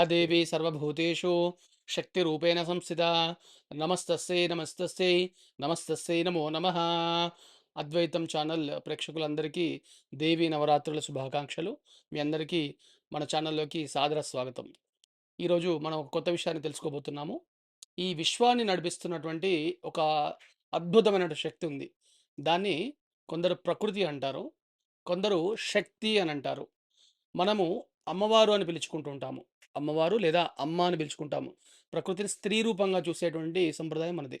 Yeah దేవి సర్వభూతేషు శక్తిరూపేణ సంస్థిత నమస్తస్సే నమస్తస్సే నమస్తస్సే నమో నమ. అద్వైతం channel ప్రేక్షకులందరికీ దేవి నవరాత్రుల శుభాకాంక్షలు. మీ అందరికీ మన ఛానల్లోకి సాదర స్వాగతం. ఈరోజు మనం ఒక కొత్త విషయాన్ని తెలుసుకోబోతున్నాము. ఈ విశ్వాన్ని నడిపిస్తున్నటువంటి ఒక అద్భుతమైన శక్తి ఉంది. దాన్ని కొందరు ప్రకృతి అంటారు కొందరు శక్తి అని అంటారు. మనము అమ్మవారు అని పిలుచుకుంటూ ఉంటాము అమ్మవారు లేదా అమ్మ అని పిలుచుకుంటాము. ప్రకృతిని స్త్రీ రూపంగా చూసేటువంటి సంప్రదాయం మనది.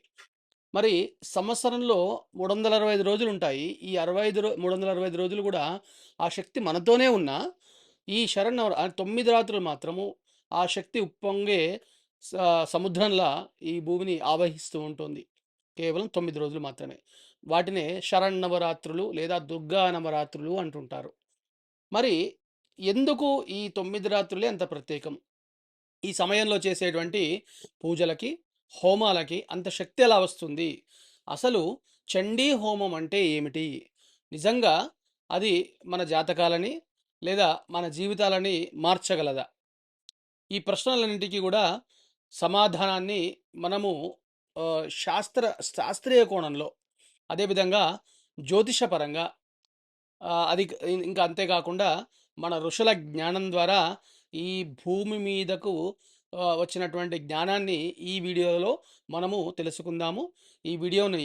మరి సంవత్సరంలో మూడు వందల అరవై ఐదు రోజులు ఉంటాయి ఈ అరవై ఐదు రో మూడు వందల అరవై ఐదు రోజులు కూడా ఆ శక్తి మనతోనే ఉన్నా ఈ శరణ్ తొమ్మిది రాత్రులు మాత్రము ఆ శక్తి ఉప్పొంగే స- సముద్రంలా ఈ భూమిని ఆవహిస్తూ ఉంటుంది. కేవలం తొమ్మిది రోజులు మాత్రమే. వాటినే శరణ్-నవరాత్రులు లేదా దుర్గా నవరాత్రులు అంటుంటారు. మరి ఎందుకు ఈ తొమ్మిది రాత్రులే అంత ప్రత్యేకం? ఈ సమయంలో చేసేటువంటి పూజలకి హోమాలకి అంత శక్తి ఎలా వస్తుంది? అసలు చండీ హోమం అంటే ఏమిటి? నిజంగా అది మన జాతకాలని లేదా మన జీవితాలని మార్చగలదా? ఈ ప్రశ్నలన్నింటికీ కూడా సమాధానాన్ని మనము శాస్త్ర శాస్త్రీయ కోణంలో అదేవిధంగా జ్యోతిషపరంగా అది ఇంకా అంతేకాకుండా మన ఋషుల జ్ఞానం ద్వారా ఈ భూమి మీదకు వచ్చినటువంటి జ్ఞానాన్ని ఈ వీడియోలో మనము తెలుసుకుందాము. ఈ వీడియోని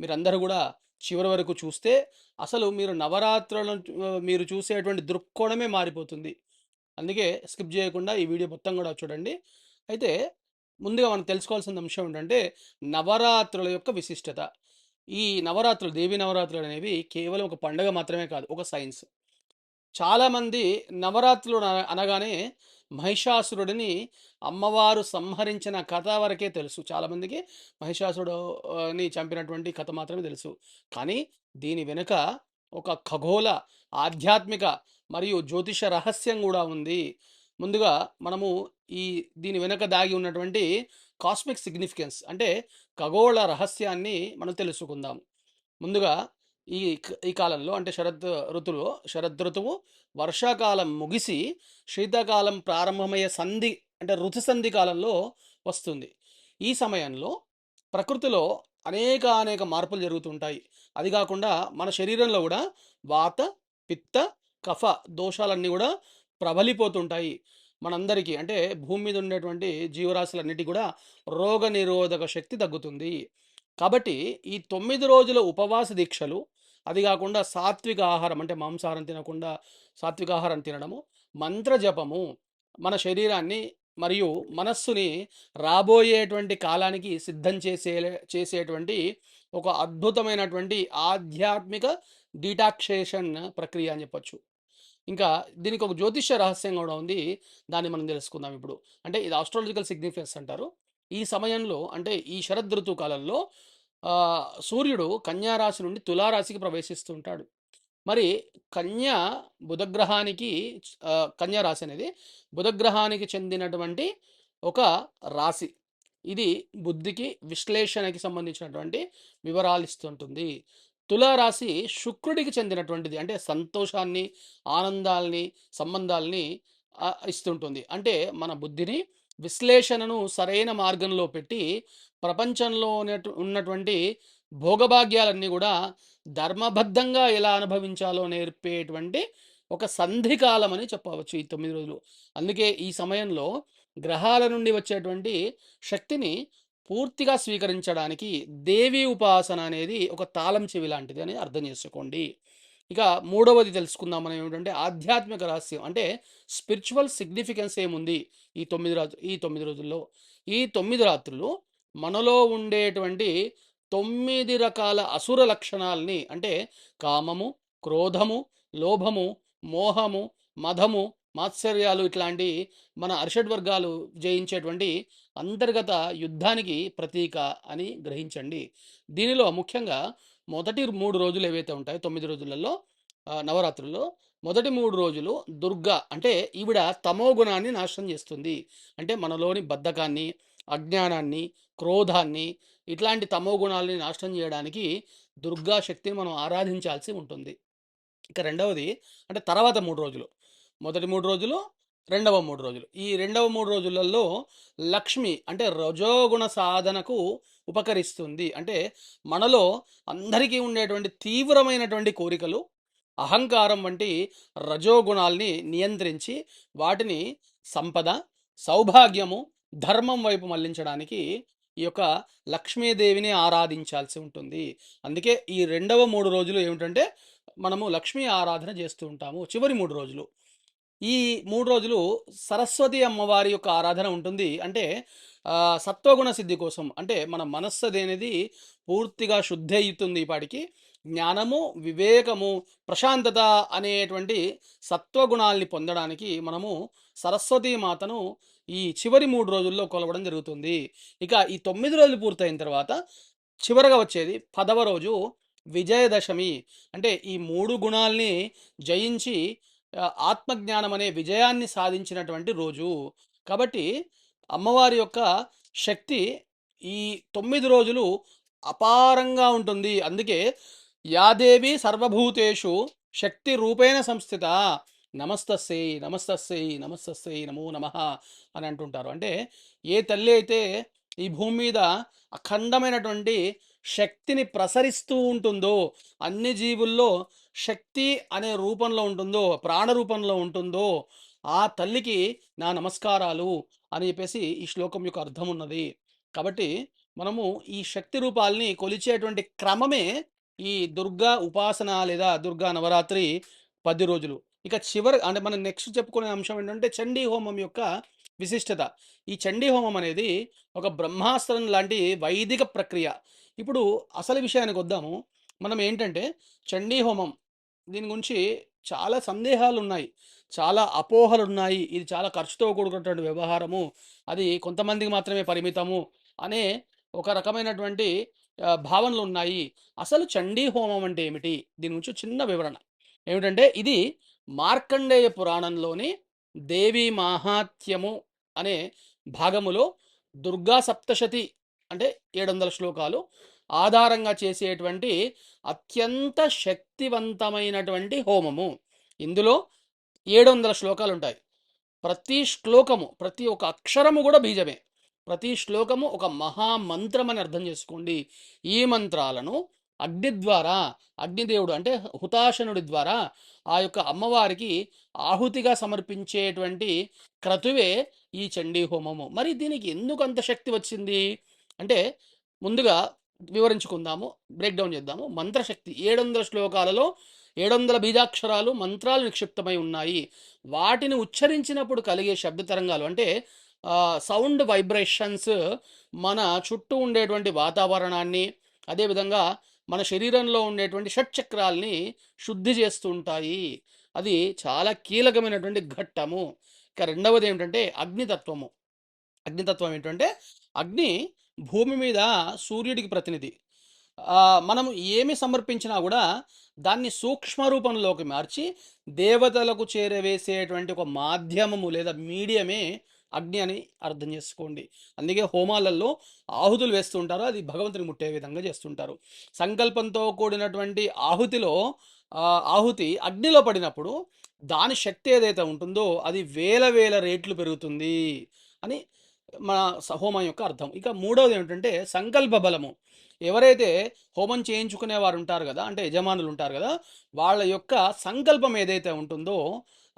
మీరందరూ కూడా చివరి వరకు చూస్తే అసలు మీరు నవరాత్రులను మీరు చూసేటువంటి దృక్కోణమే మారిపోతుంది. అందుకే స్కిప్ చేయకుండా ఈ వీడియో మొత్తం కూడా చూడండి. అయితే ముందుగా మనం తెలుసుకోవాల్సిన అంశం ఏంటంటే నవరాత్రుల యొక్క విశిష్టత. ఈ నవరాత్రులు దేవి నవరాత్రులు అనేవి కేవలం ఒక పండుగ మాత్రమే కాదు ఒక సైన్స్. చాలామంది నవరాత్రులు అనగానే మహిషాసురుడిని అమ్మవారు సంహరించిన కథ వరకే తెలుసు. చాలామందికి మహిషాసురుడుని చంపినటువంటి కథ మాత్రమే తెలుసు. కానీ దీని వెనుక ఒక ఖగోళ ఆధ్యాత్మిక మరియు జ్యోతిష రహస్యం కూడా ఉంది. ముందుగా మనము ఈ దీని వెనుక దాగి ఉన్నటువంటి కాస్మిక్ సిగ్నిఫికెన్స్ అంటే ఖగోళ రహస్యాన్ని మనం తెలుసుకుందాం. ముందుగా ఈ ఈ కాలంలో అంటే శరద్ ఋతువులో శరద్ ఋతువు వర్షాకాలం ముగిసి శీతాకాలం ప్రారంభమయ్యే సంధి అంటే ఋతు సంధి కాలంలో వస్తుంది. ఈ సమయంలో ప్రకృతిలో అనేక అనేక మార్పులు జరుగుతుంటాయి. అది కాకుండా మన శరీరంలో కూడా వాత పిత్త కఫ దోషాలన్నీ కూడా ప్రబలిపోతుంటాయి. మనందరికీ అంటే భూమి మీద ఉండేటువంటి జీవరాశులన్నిటి కూడా రోగ నిరోధక శక్తి తగ్గుతుంది. కాబట్టి ఈ తొమ్మిది రోజుల ఉపవాస దీక్షలు అది కాకుండా సాత్విక ఆహారం అంటే మాంసాహారం తినకుండా సాత్విక ఆహారం తినడము మంత్ర జపము మన శరీరాన్ని మరియు మనస్సుని రాబోయేటువంటి కాలానికి సిద్ధం చేసే చేసేటువంటి ఒక అద్భుతమైనటువంటి ఆధ్యాత్మిక డీటాక్సేషన్ ప్రక్రియ అని చెప్పొచ్చు. ఇంకా దీనికి ఒక జ్యోతిష్య రహస్యం కూడా ఉంది దాన్ని మనం తెలుసుకుందాం ఇప్పుడు. అంటే ఇది ఆస్ట్రాలజికల్ సిగ్నిఫికెన్స్ అంటారు. ఈ సమయంలో అంటే ఈ శరద్ కాలంలో సూర్యుడు కన్యారాశి నుండి తులారాశికి ప్రవేశిస్తుంటాడు మరి కన్య బుధగ్రహానికి కన్యారాశి అనేది బుధగ్రహానికి చెందినటువంటి ఒక రాశి. ఇది బుద్ధికి విశ్లేషణకి సంబంధించినటువంటి వివరాలు ఇస్తుంటుంది. తులారాశి శుక్రుడికి చెందినటువంటిది అంటే సంతోషాన్ని ఆనందాల్ని సంబంధాల్ని ఇస్తుంటుంది. అంటే మన బుద్ధిని విశ్లేషణను సరైన మార్గంలో పెట్టి ప్రపంచంలో ఉన్నటువంటి భోగభాగ్యాలన్నీ కూడా ధర్మబద్ధంగా ఎలా అనుభవించాలో నేర్పేటువంటి ఒక సంధికాలం అని చెప్పవచ్చు ఈ తొమ్మిది రోజులు. అందుకే ఈ సమయంలో గ్రహాల నుండి వచ్చేటువంటి శక్తిని పూర్తిగా స్వీకరించడానికి దేవి ఉపాసన అనేది ఒక తాళం చెవి లాంటిది అని అర్థం చేసుకోండి. ఇక మూడవది తెలుసుకుందాం మనం ఏమిటంటే ఆధ్యాత్మిక రహస్యం. అంటే స్పిరిచువల్ సిగ్నిఫికెన్స్ ఏముంది ఈ తొమ్మిది రాత్రు ఈ తొమ్మిది రోజుల్లో? ఈ తొమ్మిది రాత్రులు మనలో ఉండేటువంటి తొమ్మిది రకాల అసుర లక్షణాలని అంటే కామము క్రోధము లోభము మోహము మధము మాత్సర్యాలు ఇట్లాంటి మన అరిషడ్ వర్గాలు జయించేటువంటి అంతర్గత యుద్ధానికి ప్రతీక అని గ్రహించండి. దీనిలో ముఖ్యంగా మొదటి మూడు రోజులు ఏవైతే ఉంటాయో తొమ్మిది రోజులలో నవరాత్రుల్లో మొదటి మూడు రోజులు దుర్గా అంటే ఈవిడ తమో గుణాన్ని నాశనం చేస్తుంది. అంటే మనలోని బద్ధకాన్ని అజ్ఞానాన్ని క్రోధాన్ని ఇట్లాంటి తమో గుణాలని నాశనం చేయడానికి దుర్గా శక్తిని మనం ఆరాధించాల్సి ఉంటుంది. ఇక రెండవది అంటే తర్వాత మూడు రోజులు. మొదటి మూడు రోజులు రెండవ మూడు రోజులు. ఈ రెండవ మూడు రోజులలో లక్ష్మి అంటే రజోగుణ సాధనకు ఉపకరిస్తుంది. అంటే మనలో అందరికీ ఉండేటువంటి తీవ్రమైనటువంటి కోరికలు అహంకారం వంటి రజోగుణాల్ని నియంత్రించి వాటిని సంపద సౌభాగ్యము ధర్మం వైపు మళ్ళించడానికి ఈ యొక్క లక్ష్మీదేవిని ఆరాధించాల్సి ఉంటుంది. అందుకే ఈ రెండవ మూడు రోజులు ఏమిటంటే మనము లక్ష్మీ ఆరాధన చేస్తూ ఉంటాము చివరి మూడు రోజులు. ఈ మూడు రోజులు సరస్వతి అమ్మవారి యొక్క ఆరాధన ఉంటుంది. అంటే సత్వగుణ సిద్ధి కోసం. అంటే మన మనస్సు అనేది పూర్తిగా శుద్ధి అవుతుంది ఇప్పటికి. జ్ఞానము వివేకము ప్రశాంతత అనేటువంటి సత్వగుణాల్ని పొందడానికి మనము సరస్వతీ మాతను ఈ చివరి మూడు రోజుల్లో కొలవడం జరుగుతుంది. ఇక ఈ తొమ్మిది రోజులు పూర్తయిన తర్వాత చివరగా వచ్చేది పదవ రోజు విజయదశమి. అంటే ఈ మూడు గుణాల్ని జయించి ఆత్మజ్ఞానం అనే విజయాన్ని సాధించినటువంటి రోజు. కాబట్టి అమ్మవారి యొక్క శక్తి ఈ తొమ్మిది రోజులు అపారంగా ఉంటుంది. అందుకే యాదేవి సర్వభూతేషు శక్తి రూపేణ సంస్థిత. నమస్తస్సై నమస్తస్సై నమస్తస్సై నమో నమ అని అంటుంటారు. అంటే ఏ తల్లి అయితే ఈ భూమి మీద అఖండమైనటువంటి శక్తిని ప్రసరిస్తూ ఉంటుందో అన్ని జీవుల్లో శక్తి అనే రూపంలో ఉంటుందో ప్రాణ రూపంలో ఉంటుందో ఆ తల్లికి నా నమస్కారాలు అని చెప్పేసి ఈ శ్లోకం యొక్క అర్థం ఉన్నది. కాబట్టి మనము ఈ శక్తి రూపాల్ని కొలిచేటువంటి క్రమమే ఈ దుర్గా ఉపాసన లేదా దుర్గా నవరాత్రి పది రోజులు. ఇక చివరి అంటే మనం నెక్స్ట్ చెప్పుకునే అంశం ఏంటంటే చండీ హోమం యొక్క విశిష్టత. ఈ చండీ హోమం అనేది ఒక బ్రహ్మాస్త్రం లాంటి వైదిక ప్రక్రియ. ఇప్పుడు అసలు విషయానికి వద్దాము. మనం ఏంటంటే చండీ హోమం దీని గురించి చాలా సందేహాలు ఉన్నాయి చాలా అపోహలు ఉన్నాయి ఇది చాలా ఖర్చుతో కూడుకున్నటువంటి వ్యవహారము. అది కొంతమందికి మాత్రమే పరిమితము అనే ఒక రకమైనటువంటి భావనలు ఉన్నాయి అసలు చండీ హోమం అంటే ఏమిటి? దీని గురించి చిన్న వివరణ. ఏమిటంటే ఇది మార్కండేయ పురాణంలోని దేవి మాహాత్యము అనే భాగములో దుర్గా సప్తశతి అంటే ఏడు వందల శ్లోకాలు ఆధారంగా చేసేటువంటి అత్యంత శక్తివంతమైనటువంటి హోమము. ఇందులో ఏడు వందల శ్లోకాలు ఉంటాయి ప్రతి శ్లోకము ప్రతి ఒక్క అక్షరము కూడా బీజమే. ప్రతి శ్లోకము ఒక మహామంత్రం అని అర్థం చేసుకోండి. ఈ మంత్రాలను అగ్ని ద్వారా అగ్నిదేవుడు అంటే హుతాశనుడి ద్వారా ఆ యొక్క అమ్మవారికి ఆహుతిగా సమర్పించేటువంటి క్రతువే ఈ చండీ హోమము. మరి దీనికి ఎందుకు అంత శక్తి వచ్చింది? అంటే ముందుగా వివరించుకుందాము బ్రేక్డౌన్ చేద్దాము. మంత్రశక్తి ఏడు వందల శ్లోకాలలో ఏడు వందల బీజాక్షరాలు మంత్రాలు నిక్షిప్తమై ఉన్నాయి. వాటిని ఉచ్చరించినప్పుడు కలిగే శబ్ద తరంగాలు అంటే సౌండ్ వైబ్రేషన్స్ మన చుట్టూ ఉండేటువంటి వాతావరణాన్ని అదేవిధంగా మన శరీరంలో ఉండేటువంటి షట్చక్రాల్ని శుద్ధి చేస్తూ ఉంటాయి అది చాలా కీలకమైనటువంటి ఘట్టము. ఇక రెండవది ఏమిటంటే అగ్నితత్వము. అగ్నితత్వం ఏంటంటే అగ్ని భూమి మీద సూర్యుడికి ప్రతినిధి. మనం మనము ఏమి సమర్పించినా కూడా దాన్ని సూక్ష్మ రూపంలోకి మార్చి దేవతలకు చేరవేసేటువంటి ఒక మాధ్యమము లేదా మీడియమే అగ్ని అని అర్థం చేసుకోండి. అందుకే హోమాలలో ఆహుతులు వేస్తుంటారో అది భగవంతుని ముట్టే విధంగా చేస్తుంటారు. సంకల్పంతో కూడినటువంటి ఆహుతిలో ఆహుతి అగ్నిలో పడినప్పుడు దాని శక్తి ఏదైతే ఉంటుందో అది వేల వేల రేట్లు పెరుగుతుంది అని మన హోమం యొక్క అర్థం. ఇక మూడవది ఏమిటంటే సంకల్ప బలము. ఎవరైతే హోమం చేయించుకునే వారు ఉంటారు కదా అంటే యజమానులు ఉంటారు కదా వాళ్ళ యొక్క సంకల్పం ఏదైతే ఉంటుందో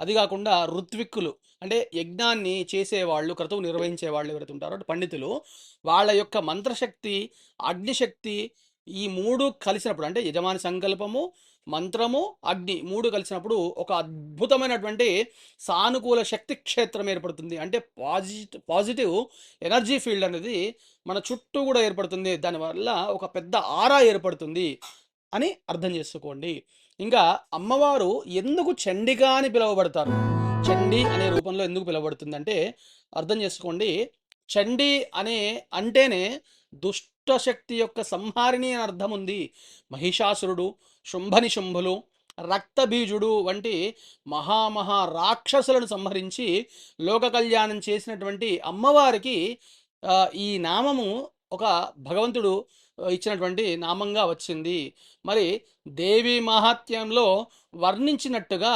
అది కాకుండా ఋత్విక్కులు. అంటే యజ్ఞాన్ని చేసేవాళ్ళు క్రతువు నిర్వహించే వాళ్ళు ఎవరైతే ఉంటారో అంటే పండితులు వాళ్ళ యొక్క మంత్రశక్తి అగ్నిశక్తి ఈ మూడు కలిసినప్పుడు అంటే యజమాని సంకల్పము మంత్రము అగ్ని మూడు కలిసినప్పుడు ఒక అద్భుతమైనటువంటి సానుకూల శక్తి క్షేత్రం ఏర్పడుతుంది. అంటే పాజిటివ్ పాజిటివ్ ఎనర్జీ ఫీల్డ్ అనేది మన చుట్టూ కూడా ఏర్పడుతుంది. దానివల్ల ఒక పెద్ద ఆరా ఏర్పడుతుంది అని అర్థం చేసుకోండి. ఇంకా అమ్మవారు ఎందుకు చండిగా అని పిలువబడతారు? చండి అనే రూపంలో ఎందుకు పిలువబడుతుందంటే అర్థం చేసుకోండి. చండి అనే అంటేనే దుష్ట శక్తి యొక్క సంహారిణి అని అర్థం ఉంది. మహిషాసురుడు శుంభని శుంభులు రక్తబీజుడు వంటి మహామహా రాక్షసులను సంహరించి లోక కళ్యాణం చేసినటువంటి అమ్మవారికి ఈ నామము ఒక భగవంతుడు ఇచ్చినటువంటి నామంగా వచ్చింది. మరి దేవి మహాత్యంలో వర్ణించినట్టుగా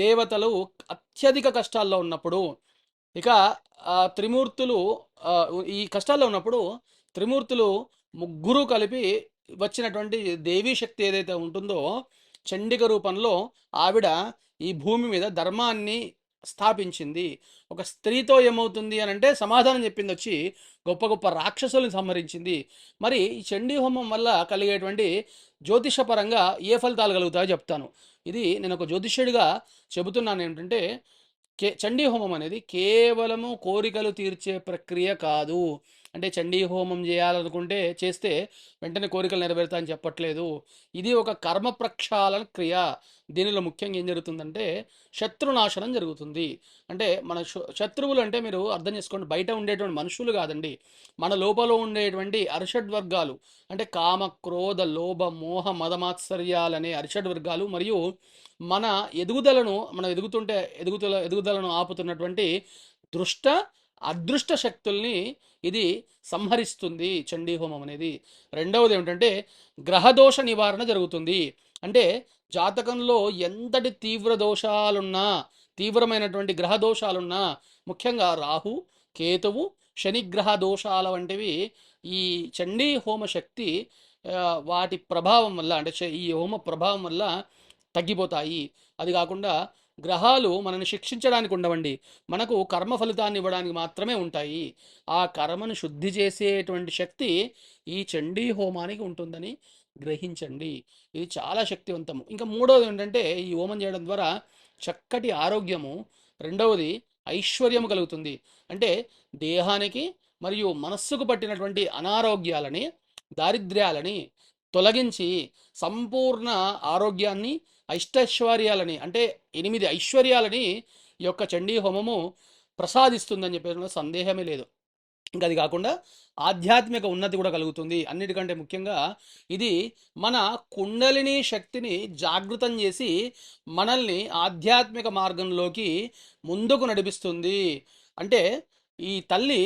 దేవతలు అత్యధిక కష్టాల్లో ఉన్నప్పుడు ఇక త్రిమూర్తులు ఈ కష్టాల్లో ఉన్నప్పుడు త్రిమూర్తులు ముగ్గురు కలిపి వచ్చినటువంటి దేవీ శక్తి ఏదైతే ఉంటుందో చండిక రూపంలో ఆవిడ ఈ భూమి మీద ధర్మాన్ని స్థాపించింది. ఒక స్త్రీతో ఏమవుతుంది అని అంటే సమాధానం చెప్పింది వచ్చి గొప్ప గొప్ప రాక్షసులను సంహరించింది. మరి ఈ చండీ హోమం వల్ల కలిగేటువంటి జ్యోతిషపరంగా ఏ ఫలితాలు కలుగుతాయో చెప్తాను. ఇది నేను ఒక జ్యోతిష్యుడిగా చెబుతున్నాను ఏంటంటే కే చండీ హోమం అనేది కేవలము కోరికలు తీర్చే ప్రక్రియ కాదు. అంటే చండీ హోమం చేయాలనుకుంటే చేస్తే వెంటనే కోరికలు నెరవేరుతాయని చెప్పట్లేదు. ఇది ఒక కర్మ ప్రక్షాళన క్రియ. దీనిలో ముఖ్యంగా ఏం జరుగుతుందంటే శత్రునాశనం జరుగుతుంది. అంటే మన శత్రువులు అంటే మీరు అర్థం చేసుకోండి బయట ఉండేటువంటి మనుషులు కాదండి. మన లోపల ఉండేటువంటి అరిషడ్ వర్గాలు అంటే కామ క్రోధ లోభ మోహ మదమాత్సర్యాలనే అరిషడ్ వర్గాలు మరియు మన ఎదుగుదలను మనం ఎదుగుతుంటే ఎదుగుదల ఎదుగుదలను ఆపుతున్నటువంటి దృష్ట అదృష్ట శక్తుల్ని ఇది సంహరిస్తుంది చండీ హోమం అనేది. రెండవది ఏమిటంటే గ్రహదోష నివారణ జరుగుతుంది. అంటే జాతకంలో ఎంతటి తీవ్ర దోషాలున్నా తీవ్రమైనటువంటి గ్రహ దోషాలున్నా ముఖ్యంగా రాహు కేతువు శనిగ్రహ దోషాల వంటివి ఈ చండీ హోమ శక్తి వాటి ప్రభావం వల్ల అంటే చ- ఈ హోమ ప్రభావం వల్ల తగ్గిపోతాయి. అది కాకుండా గ్రహాలు మనని శిక్షించడానికి ఉండవండి. మనకు కర్మ ఫలితాన్ని ఇవ్వడానికి మాత్రమే ఉంటాయి. ఆ కర్మను శుద్ధి చేసేటువంటి శక్తి ఈ చండీ హోమానికి ఉంటుందని గ్రహించండి. ఇది చాలా శక్తివంతము. ఇంకా మూడవది ఏంటంటే ఈ హోమం చేయడం ద్వారా చక్కటి ఆరోగ్యము. రెండవది ఐశ్వర్యము కలుగుతుంది. అంటే దేహానికి మరియు మనస్సుకు పట్టినటువంటి అనారోగ్యాలని దారిద్ర్యాలని తొలగించి సంపూర్ణ ఆరోగ్యాన్ని అష్టైశ్వర్యాలని అంటే ఎనిమిది ఐశ్వర్యాలని ఈ యొక్క చండీ హోమము ప్రసాదిస్తుందని చెప్పేందులో సందేహమే లేదు. ఇంకా అది కాకుండా ఆధ్యాత్మిక ఉన్నతి కూడా కలుగుతుంది. అన్నిటికంటే ముఖ్యంగా ఇది మన కుండలిని శక్తిని జాగృతం చేసి మనల్ని ఆధ్యాత్మిక మార్గంలోకి ముందుకు నడిపిస్తుంది. అంటే ఈ తల్లి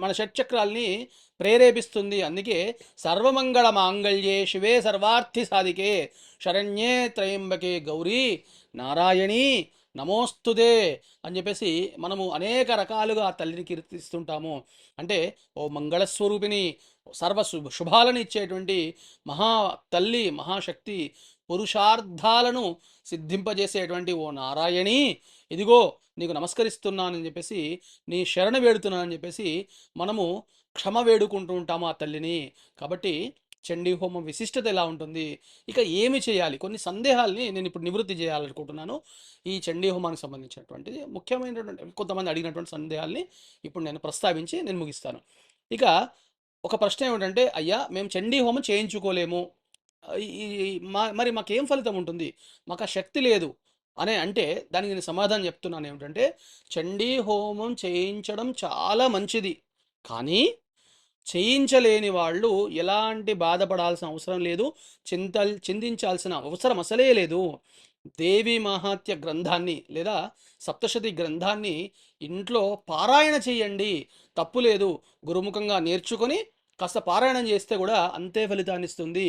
మన షట్చక్రాల్ని ప్రేరేపిస్తుంది. అందుకే సర్వమంగళ మాంగళ్యే శివే సర్వార్థి సాధికే. శరణ్యే త్రయంబకే గౌరీ. నారాయణి నమోస్తుదే అని చెప్పేసి మనము అనేక రకాలుగా ఆ తల్లిని కీర్తిస్తుంటాము. అంటే ఓ మంగళస్వరూపిణి సర్వ శుభ శుభాలను ఇచ్చేటువంటి మహా తల్లి మహాశక్తి పురుషార్థాలను సిద్ధింపజేసేటువంటి ఓ నారాయణి. ఇదిగో నీకు నమస్కరిస్తున్నానని చెప్పేసి నీ శరణ వేడుతున్నానని చెప్పేసి మనము క్షమ వేడుకుంటూ ఉంటాము ఆ తల్లిని. కాబట్టి చండీ హోమం విశిష్టత ఎలా ఉంటుంది? ఇక ఏమి చేయాలి? కొన్ని సందేహాల్ని నేను ఇప్పుడు నివృత్తి చేయాలనుకుంటున్నాను. ఈ చండీ హోమానికి సంబంధించినటువంటి ముఖ్యమైనటువంటి కొంతమంది అడిగినటువంటి సందేహాల్ని ఇప్పుడు నేను ప్రస్తావించి నేను ముగిస్తాను. ఇక ఒక ప్రశ్న ఏమిటంటే అయ్యా మేము చండీ హోమం చేయించుకోలేము. ఈ- మా మరి మాకేం ఫలితం ఉంటుంది? మాకు ఆ శక్తి లేదు. అనే అంటే దానికి నేను సమాధానం చెప్తున్నాను ఏమిటంటే చండీ హోమం చేయించడం చాలా మంచిది. కానీ చేయించలేని వాళ్ళు ఎలాంటి బాధపడాల్సిన అవసరం లేదు చింత చింతించాల్సిన అవసరం అసలే లేదు. దేవి మహాత్య గ్రంథాన్ని లేదా సప్తశతి గ్రంథాన్ని ఇంట్లో పారాయణ చేయండి. తప్పు లేదు. గురుముఖంగా నేర్చుకొని కాస్త పారాయణం చేస్తే కూడా అంతే ఫలితాన్ని ఇస్తుంది.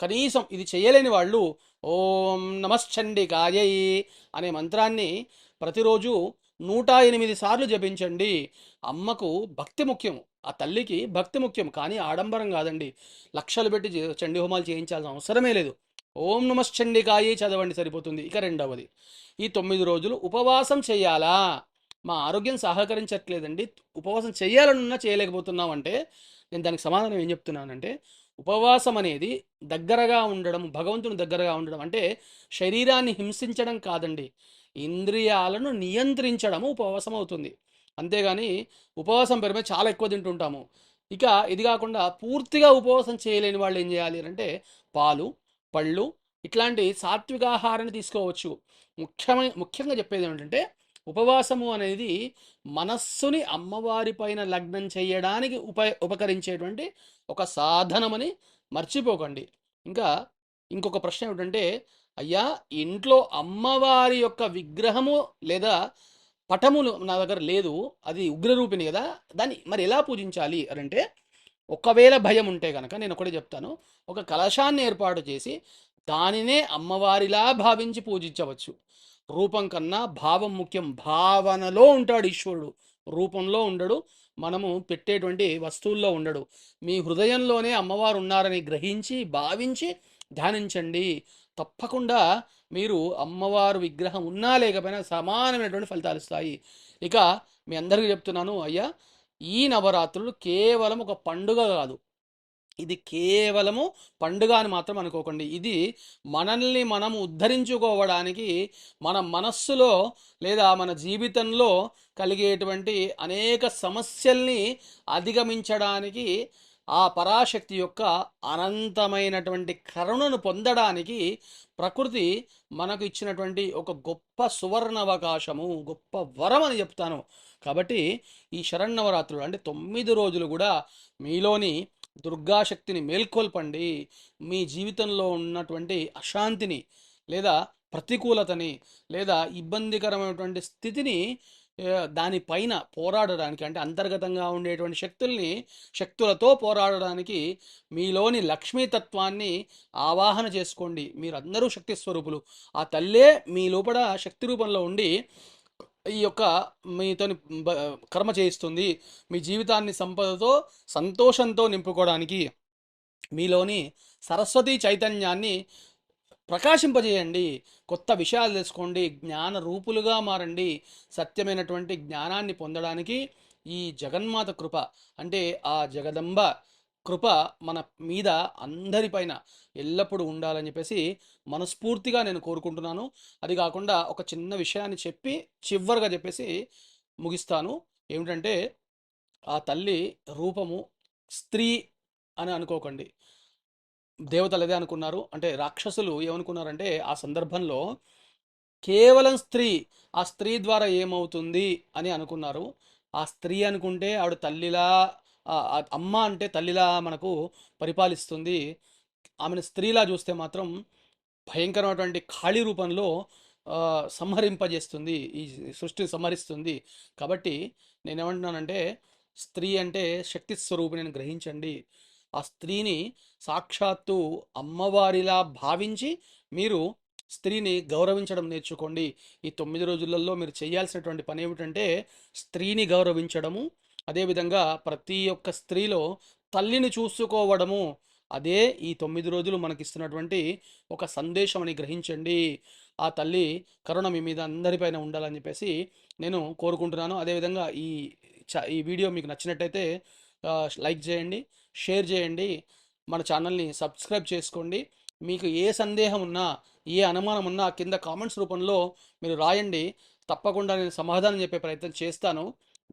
కనీసం ఇది చేయలేని వాళ్ళు ఓం నమశ్చండికాయై అనే మంత్రాన్ని ప్రతిరోజు నూట ఎనిమిది సార్లు జపించండి. అమ్మకు భక్తి ముఖ్యం ఆ తల్లికి భక్తి ముఖ్యం కానీ ఆడంబరం కాదండి. లక్షలు పెట్టి చండీ హోమాలు చేయించాల్సిన అవసరమే లేదు. ఓం నమశ్చండికాయే చదవండి సరిపోతుంది. ఇక రెండవది ఈ తొమ్మిది రోజులు ఉపవాసం చేయాలా? మా ఆరోగ్యం సహకరించట్లేదండి. ఉపవాసం చేయాలనున్నా చేయలేకపోతున్నాం అంటే నేను దానికి సమాధానం ఏం చెప్తున్నానంటే ఉపవాసం అనేది దగ్గరగా ఉండడం భగవంతుని దగ్గరగా ఉండడం అంటే శరీరాన్ని హింసించడం కాదండి. ఇంద్రియాలను నియంత్రించడము ఉపవాసం అవుతుంది అంతేగాని ఉపవాసం పేరు మీద చాలా ఎక్కువ తింటుంటాము. ఇక ఇది కాకుండా పూర్తిగా ఉపవాసం చేయలేని వాళ్ళు ఏం చేయాలి అంటే పాలు పళ్ళు ఇట్లాంటి సాత్విక ఆహారాన్ని తీసుకోవచ్చు. ముఖ్యమైన ముఖ్యంగా చెప్పేది ఏమిటంటే ఉపవాసము అనేది మనస్సుని అమ్మవారి పైన లగ్నం చేయడానికి ఉప ఉపకరించేటువంటి ఒక సాధనమని మర్చిపోకండి. ఇంకా ఇంకొక ప్రశ్న ఏమిటంటే అయ్యా ఇంట్లో అమ్మవారి యొక్క విగ్రహము లేదా పటములు నా దగ్గర లేదు అది ఉగ్రరూపిణి కదా దాన్ని మరి ఎలా పూజించాలి అని అంటే ఒకవేళ భయం ఉంటే కనుక నేను ఒకటే చెప్తాను ఒక కలశాన్ని ఏర్పాటు చేసి దానినే అమ్మవారిలా భావించి పూజించవచ్చు. రూపం కన్నా భావం ముఖ్యం. భావనలో ఉంటాడు ఈశ్వరుడు. రూపంలో ఉండడు. మనము పెట్టేటువంటి వస్తువుల్లో ఉండడు. మీ హృదయంలోనే అమ్మవారు ఉన్నారని గ్రహించి భావించి ధ్యానించండి. తప్పకుండా మీరు అమ్మవారు విగ్రహం ఉన్నా లేకపోయినా సమానమైనటువంటి ఫలితాలు ఇస్తాయి. ఇక మీ అందరికీ చెప్తున్నాను అయ్యా ఈ నవరాత్రులు కేవలం ఒక పండుగ కాదు. ఇది కేవలము పండుగ అని మాత్రం అనుకోకండి. ఇది మనల్ని మనం ఉద్ధరించుకోవడానికి మన మనస్సులో లేదా మన జీవితంలో కలిగేటువంటి అనేక సమస్యల్ని అధిగమించడానికి ఆ పరాశక్తి యొక్క అనంతమైనటువంటి కరుణను పొందడానికి ప్రకృతి మనకు ఇచ్చినటువంటి ఒక గొప్ప సువర్ణావకాశము గొప్ప వరం అని చెప్తాను. కాబట్టి ఈ శరన్నవరాత్రులు అంటే తొమ్మిది రోజులు కూడా మీలోని దుర్గాశక్తిని మేల్కొల్పండి. మీ జీవితంలో ఉన్నటువంటి అశాంతిని లేదా ప్రతికూలతని లేదా ఇబ్బందికరమైనటువంటి స్థితిని దానిపైన పోరాడడానికి అంటే అంతర్గతంగా ఉండేటువంటి శక్తుల్ని శక్తులతో పోరాడడానికి మీలోని లక్ష్మీతత్వాన్ని ఆవాహన చేసుకోండి. మీరందరూ శక్తి స్వరూపులు. ఆ తల్లే మీ లోపల శక్తి రూపంలో ఉండి ఈ యొక్క మీతో కర్మ చేయిస్తుంది. మీ జీవితాన్ని సంపదతో సంతోషంతో నింపుకోవడానికి మీలోని సరస్వతి చైతన్యాన్ని ప్రకాశింపజేయండి. కొత్త విషయాలు తెలుసుకోండి. జ్ఞాన రూపులుగా మారండి. సత్యమైనటువంటి జ్ఞానాన్ని పొందడానికి ఈ జగన్మాత కృప అంటే ఆ జగదంబ కృప మన మీద అందరిపైన ఎల్లప్పుడూ ఉండాలని చెప్పేసి మనస్ఫూర్తిగా నేను కోరుకుంటున్నాను. అది కాకుండా ఒక చిన్న విషయాన్ని చెప్పి చివరిగా చెప్పేసి ముగిస్తాను. ఏమిటంటే ఆ తల్లి రూపము స్త్రీ అని అనుకోకండి. దేవతలదే అనుకున్నారు. అంటే రాక్షసులు ఏమనుకున్నారంటే ఆ సందర్భంలో కేవలం స్త్రీ ఆ స్త్రీ ద్వారా ఏమవుతుంది అని అనుకున్నారు. ఆ స్త్రీ అనుకుంటే ఆవిడ తల్లిలా అమ్మ అంటే తల్లిలా మనకు పరిపాలిస్తుంది. ఆమెను స్త్రీలా చూస్తే మాత్రం భయంకరమైనటువంటి ఖాళీ రూపంలో సంహరింపజేస్తుంది. ఈ సృష్టిని సంహరిస్తుంది. కాబట్టి నేనేమంటున్నానంటే స్త్రీ అంటే శక్తి స్వరూపిణిని గ్రహించండి. ఆ స్త్రీని సాక్షాత్తు అమ్మవారిలా భావించి మీరు స్త్రీని గౌరవించడం నేర్చుకోండి. ఈ తొమ్మిది రోజులలో మీరు చేయాల్సినటువంటి పని ఏమిటంటే స్త్రీని గౌరవించడము అదేవిధంగా ప్రతి ఒక్క స్త్రీలో తల్లిని చూసుకోవడము అదే ఈ తొమ్మిది రోజులు మనకి ఇస్తున్నటువంటి ఒక సందేశం అని గ్రహించండి. ఆ తల్లి కరుణ మీ మీద అందరిపైన ఉండాలని చెప్పేసి నేను కోరుకుంటున్నాను. అదేవిధంగా ఈ ఈ వీడియో మీకు నచ్చినట్టయితే లైక్ చేయండి షేర్ చేయండి మన ఛానల్ని సబ్స్క్రైబ్ చేసుకోండి. మీకు ఏ సందేహం ఉన్నా ఏ అనుమానం ఉన్నా కింద కామెంట్స్ రూపంలో మీరు రాయండి. తప్పకుండా నేను సమాధానం చెప్పే ప్రయత్నం చేస్తాను.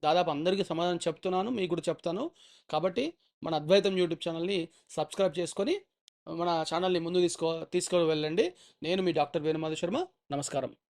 దాదాపు అందరికీ సమాధానం చెప్తున్నాను మీకు కూడా చెప్తాను. కాబట్టి మన అద్వైతం యూట్యూబ్ ఛానల్ని సబ్స్క్రైబ్ చేసుకొని మన ఛానల్ని ముందు తీసుకో తీసుకొని వెళ్ళండి నేను మీ డాక్టర్ వేణుమాధు శర్మ. నమస్కారం.